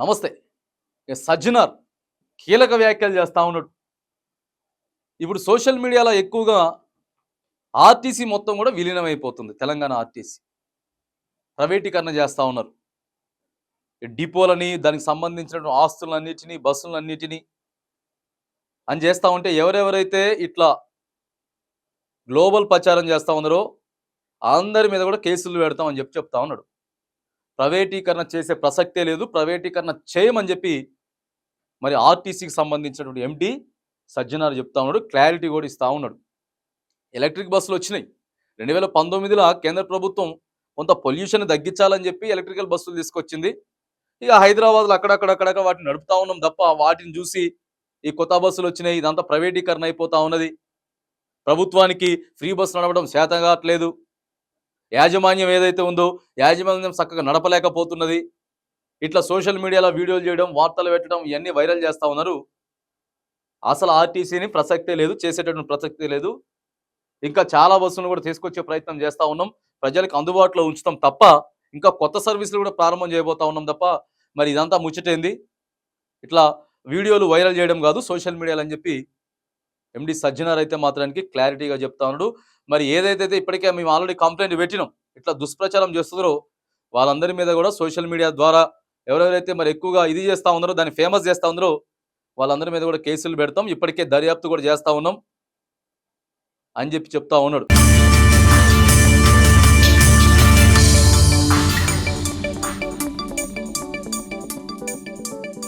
నమస్తే. సజ్జనార్ కీలక వ్యాఖ్యలు చేస్తూ ఉన్నాడు. ఇప్పుడు సోషల్ మీడియాలో ఎక్కువగా ఆర్టీసీ మొత్తం కూడా విలీనమైపోతుంది. తెలంగాణ ఆర్టీసీ. ప్రైవేటీకరణ చేస్తూ ఉన్నారు. డిపోలని దానికి సంబంధించిన ఆస్తులన్నిటినీ బస్సులన్నిటినీ అని చేస్తూ ఉంటే ఎవరెవరైతే ఇట్లా గ్లోబల్ ప్రచారం చేస్తూ ఉన్నారో అందరి మీద కూడా కేసులు పెడతామని చెప్పి చెప్తా ఉన్నాడు. ప్రైవేటీకరణ చేసే ప్రసక్తే లేదు ప్రైవేటీకరణ చేయమని చెప్పి మరి ఆర్టీసీకి సంబంధించినటువంటి ఎంటీ సజ్జనారు చెప్తా ఉన్నాడు క్లారిటీ కూడా ఇస్తూ ఉన్నాడు. ఎలక్ట్రిక్ బస్సులు వచ్చినాయి. రెండు వేల పంతొమ్మిదిలో కేంద్ర ప్రభుత్వం కొంత పొల్యూషన్ తగ్గించాలని చెప్పి ఎలక్ట్రికల్ బస్సులు తీసుకొచ్చింది. ఇక హైదరాబాద్లో అక్కడక్కడక్కడక్కడ వాటిని నడుపుతా ఉన్నాం తప్ప వాటిని చూసి ఈ కొత్త బస్సులు వచ్చినాయి ఇదంతా ప్రైవేటీకరణ అయిపోతా ఉన్నది. ప్రభుత్వానికి ఫ్రీ బస్సు నడవడం శాతం కావట్లేదు. యాజమాన్యం ఏదైతే ఉందో యాజమాన్యం చక్కగా నడపలేకపోతున్నది. ఇట్లా సోషల్ మీడియాలో వీడియోలు చేయడం వార్తలు పెట్టడం ఇవన్నీ వైరల్ చేస్తూ ఉన్నారు. అసలు ఆర్టీసీని ప్రసక్తే లేదు చేసేటటువంటి ప్రసక్తే లేదు. ఇంకా చాలా బస్సులను కూడా తీసుకొచ్చే ప్రయత్నం చేస్తూ ఉన్నాం. ప్రజలకు అందుబాటులో ఉంచుతాం తప్ప ఇంకా కొత్త సర్వీసులు కూడా ప్రారంభం చేయబోతా ఉన్నాం తప్ప మరి ఇదంతా ముచ్చటైంది? ఇట్లా వీడియోలు వైరల్ చేయడం కాదు సోషల్ మీడియాలో అని చెప్పి ఎండి సజ్జనార్ అయితే మాత్రానికి క్లారిటీగా చెప్తా ఉన్నాడు. మరి ఏదైతే ఇప్పటికే మేము ఆల్రెడీ కంప్లైంట్ పెట్టినాం. ఇట్లా దుష్ప్రచారం చేస్తున్నారో వాళ్ళందరి మీద కూడా సోషల్ మీడియా ద్వారా ఎవరెవరైతే మరి ఎక్కువగా ఇది చేస్తా ఉన్నారో దాన్ని ఫేమస్ చేస్తా ఉన్నారో వాళ్ళందరి మీద కూడా కేసులు పెడతాం. ఇప్పటికే దర్యాప్తు కూడా చేస్తూ ఉన్నాం అని చెప్పి చెప్తా ఉన్నాడు.